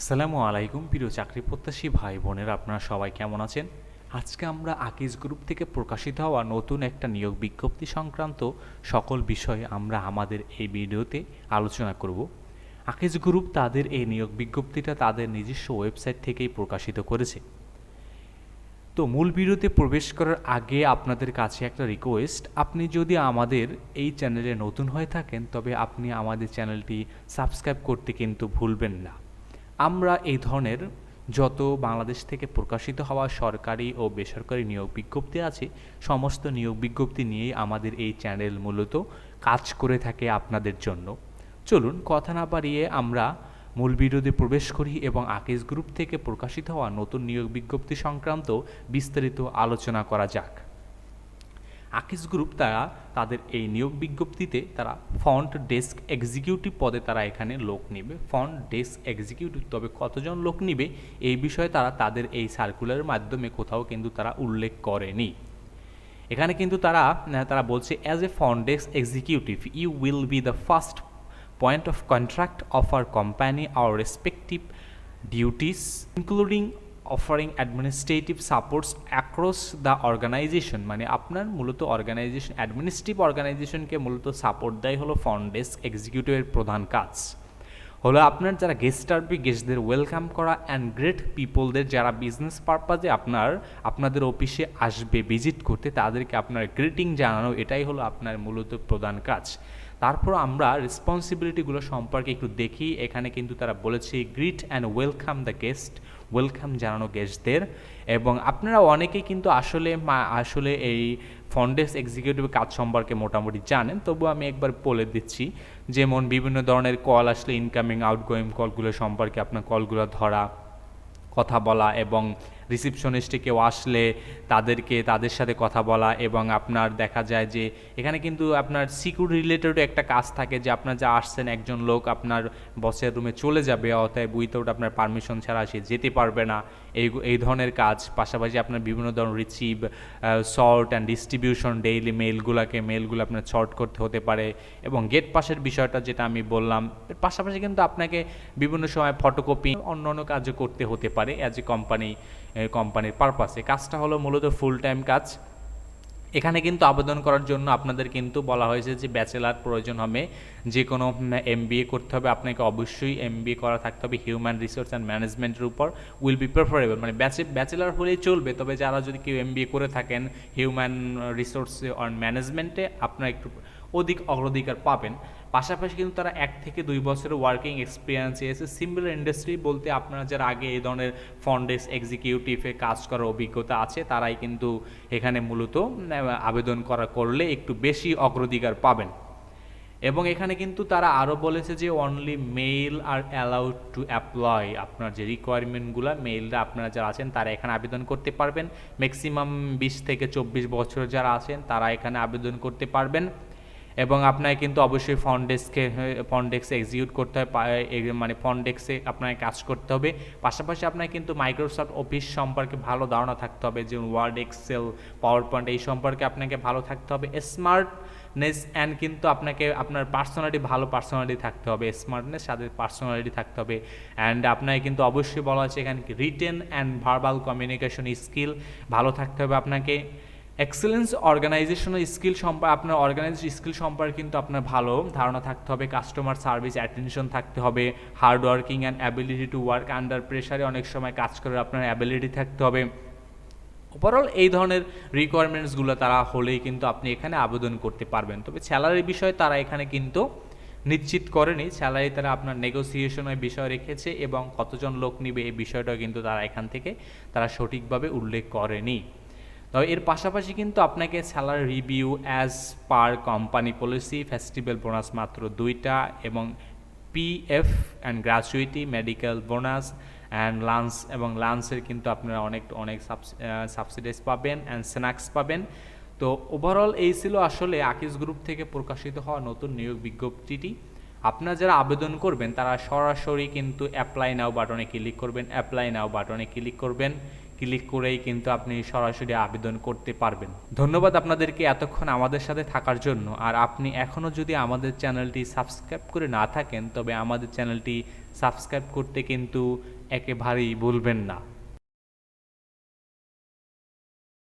আসসালামু আলাইকুম, প্রিয় চাকরি প্রত্যাশী ভাই বোনেরা, আপনারা সবাই কেমন আছেন? আজকে আমরা আকিজ গ্রুপ থেকে প্রকাশিত হওয়া নতুন একটা নিয়োগ বিজ্ঞপ্তি সংক্রান্ত সকল বিষয়ে আমরা আমাদের এই ভিডিওতে আলোচনা করব। আকিজ গ্রুপ তাদের এই নিয়োগ বিজ্ঞপ্তিটা তাদের নিজস্ব ওয়েবসাইট থেকেই প্রকাশিত করেছে। তো মূল ভিডিওতে প্রবেশ করার আগে আপনাদের কাছে একটা রিকোয়েস্ট আপনি যদি আমাদের এই চ্যানেলে নতুন হয়ে থাকেন, তবে আপনি আমাদের চ্যানেলটি সাবস্ক্রাইব করতে কিন্তু ভুলবেন না। আমরা এই ধরনের যত বাংলাদেশ থেকে প্রকাশিত হওয়া সরকারি ও বেসরকারি নিয়োগ বিজ্ঞপ্তি আছে, সমস্ত নিয়োগ বিজ্ঞপ্তি নিয়েই আমাদের এই চ্যানেল মূলত কাজ করে থাকে আপনাদের জন্য। চলুন, কথা না বাড়িয়ে আমরা মূল বিরোধে প্রবেশ করি এবং আকেশ গ্রুপ থেকে প্রকাশিত হওয়া নতুন নিয়োগ বিজ্ঞপ্তি সংক্রান্ত বিস্তারিত আলোচনা করা যাক। আকিজ গ্রুপ তারা তাদের এই নিয়োগ বিজ্ঞপ্তিতে তারা ফন্ট ডেস্ক এক্সিকিউটিভ পদে তারা এখানে লোক নেবে। ফন্ট ডেস্ক এক্সিকিউটিভ, তবে কতজন লোক নিবে এই বিষয়ে তারা তাদের এই সার্কুলারের মাধ্যমে কোথাও কিন্তু তারা উল্লেখ করেনি। এখানে কিন্তু তারা তারা বলছে as a front desk executive you will be the first point of contract of our company our respective duties including offering administrative supports across the organization মানে আপনার মূলত অর্গানাইজেশন অ্যাডমিনিস্ট্রেটিভ অর্গানাইজেশনকে মূলত সাপোর্ট দেয় হলো ফ্রন্ট ডেস্ক এক্সিকিউটিভের প্রধান কাজ। হলো আপনার যারা গেস্ট আসবে গেস্টদের ওয়েলকাম করা অ্যান্ড গ্রেট পিপলদের যারা বিজনেস পারপাজে আপনার, আপনাদের অফিসে আসবে ভিজিট করতে, তাদেরকে আপনার গ্রিটিং জানানো, এটাই হলো আপনার মূলত প্রধান কাজ। তারপর আমরা রেসপন্সিবিলিটিগুলো সম্পর্কে একটু দেখি। এখানে কিন্তু তারা বলেছে greet and welcome the guest welcome জানানো গেস্টদের এবং আপনারা অনেকেই কিন্তু আসলে আসলে এই ফন্ডেস এক্সিকিউটিভ কাজ সম্পর্কে মোটামুটি জানেন। তবু আমি একবার বলে দিচ্ছি যেমন বিভিন্ন ধরনের কল আসলে ইনকামিং আউটগোয়িং কলগুলো সম্পর্কে আপনার কলগুলো ধরা, কথা বলা এবং রিসিপশনিস্টে কেউ আসলে তাদেরকে, তাদের সাথে কথা বলা এবং আপনার দেখা যায় যে এখানে কিন্তু আপনার সিকিউরিটি রিলেটেড একটা কাজ থাকে যে আপনার যা আসছেন একজন লোক আপনার বসের রুমে চলে যাবে, অতএব উইথাউট আপনার পারমিশন ছাড়া সে যেতে পারবে না। এই এই ধরনের কাজ, পাশাপাশি আপনার বিভিন্ন ধরনের receive sort and distribution daily মেলগুলোকে মেলগুলো আপনার শর্ট করতে হতে পারে এবং গেট পাসের বিষয়টা যেটা আমি বললাম, এর পাশাপাশি কিন্তু আপনাকে বিভিন্ন সময় ফটোকপি অন্য অন্য কাজও করতে হতে পারে অ্যাজ এ কোম্পানি কোম্পানির পারপাসে কাজটা হলো মূলত ফুল টাইম কাজ। এখানে কিন্তু আবেদন করার জন্য আপনাদের কিন্তু বলা হয়েছে যে ব্যাচেলার প্রয়োজন হবে। যে কোনো এম করতে হবে। আপনাকে অবশ্যই এম করা থাকতে হবে হিউম্যান রিসোর্স অ্যান্ড ম্যানেজমেন্টের উপর। উইল বি প্রেফারেবল মানে ব্যাচেলার হলেই চলবে। তবে যারা যদি কেউ এম করে থাকেন হিউম্যান রিসোর্স অন ম্যানেজমেন্টে আপনার একটু অধিক অগ্রাধিকার পাবেন। পাশাপাশি কিন্তু তারা এক থেকে দুই বছরের ওয়ার্কিং এক্সপিরিয়েন্স এসে সিমিলার ইন্ডাস্ট্রি বলতে আপনারা যারা আগে এই ধরনের ফন্ডেস এক্সিকিউটিভে কাজ করার অভিজ্ঞতা আছে, তারাই কিন্তু এখানে মূলত আবেদন করা করলে একটু বেশি অগ্রাধিকার পাবেন। এবং এখানে কিন্তু তারা আরও বলেছে যে only male are allowed to apply আপনার যে রিকোয়ারমেন্টগুলো মেইলরা আপনারা যারা আছেন, তারা এখানে আবেদন করতে পারবেন। ম্যাক্সিমাম বিশ থেকে চব্বিশ বছর যারা আছেন, তারা এখানে আবেদন করতে পারবেন। এবং আপনাকে কিন্তু অবশ্যই ফন্ডেক্সকে ফন্ডেক্সে এক্সিকিউট করতে হয় মানে ফন্ডেক্সে আপনাকে কাজ করতে হবে। পাশাপাশি আপনাকে কিন্তু মাইক্রোসফট অফিস সম্পর্কে ভালো ধারণা থাকতে হবে, যেমন ওয়ার্ড এক্সেল পাওয়ার পয়েন্ট এই সম্পর্কে আপনাকে ভালো থাকতে হবে। স্মার্টনেস অ্যান্ড কিন্তু আপনাকে, আপনার পার্সোনালিটি ভালো পার্সোনালিটি থাকতে হবে। স্মার্টনেস সাথে পার্সোনালিটি থাকতে হবে। অ্যান্ড আপনাকে কিন্তু অবশ্যই বলা আছে এখানে written and verbal communication skill ভালো থাকতে হবে আপনাকে। এক্সেলেন্স অর্গানাইজেশনাল স্কিল সম্পর্কে আপনার অর্গানাইজেশন স্কিল সম্পর্কে কিন্তু আপনার ভালো ধারণা থাকতে হবে কাস্টমার সার্ভিস অ্যাটেনশন থাকতে হবে hard working and ability to work under প্রেশারে অনেক সময় কাজ করে আপনার অ্যাবিলিটি থাকতে হবে। ওভারঅল এই ধরনের রিকোয়ারমেন্টসগুলো তারা হলেই কিন্তু আপনি এখানে আবেদন করতে পারবেন। তবে স্যালারির বিষয়ে তারা এখানে কিন্তু নিশ্চিত করেনি। স্যালারি তারা আপনার নেগোসিয়েশনের বিষয় রেখেছে এবং কতজন লোক নিবে এই বিষয়টাও কিন্তু তারা এখান থেকে তারা সঠিকভাবে উল্লেখ করেনি। তবে এর পাশাপাশি কিন্তু আপনাকে salary review as per company policy festival bonus মাত্র দুইটা এবং PF and gratuity medical bonus and lunch এবং লাঞ্চের কিন্তু আপনারা অনেক অনেক সাবসিডাইজ পাবেন অ্যান্ড স্ন্যাক্স পাবেন। তো ওভারঅল এই ছিল আসলে আকিস গ্রুপ থেকে প্রকাশিত হওয়া নতুন নিয়োগ বিজ্ঞপ্তিটি। আপনারা যারা আবেদন করবেন, তারা সরাসরি কিন্তু অ্যাপ্লাই নাও বাটনে ক্লিক করবেন অ্যাপ্লাই নাও বাটনে ক্লিক করবেন। ক্লিক করেই কিন্তু আপনি সরাসরি আবেদন করতে পারবেন। ধন্যবাদ আপনাদেরকে এতক্ষণ আমাদের সাথে থাকার জন্য। আর আপনি এখনও যদি আমাদের চ্যানেলটি সাবস্ক্রাইব করে না থাকেন, তবে আমাদের চ্যানেলটি সাবস্ক্রাইব করতে কিন্তু একেবারেই ভুলবেন না।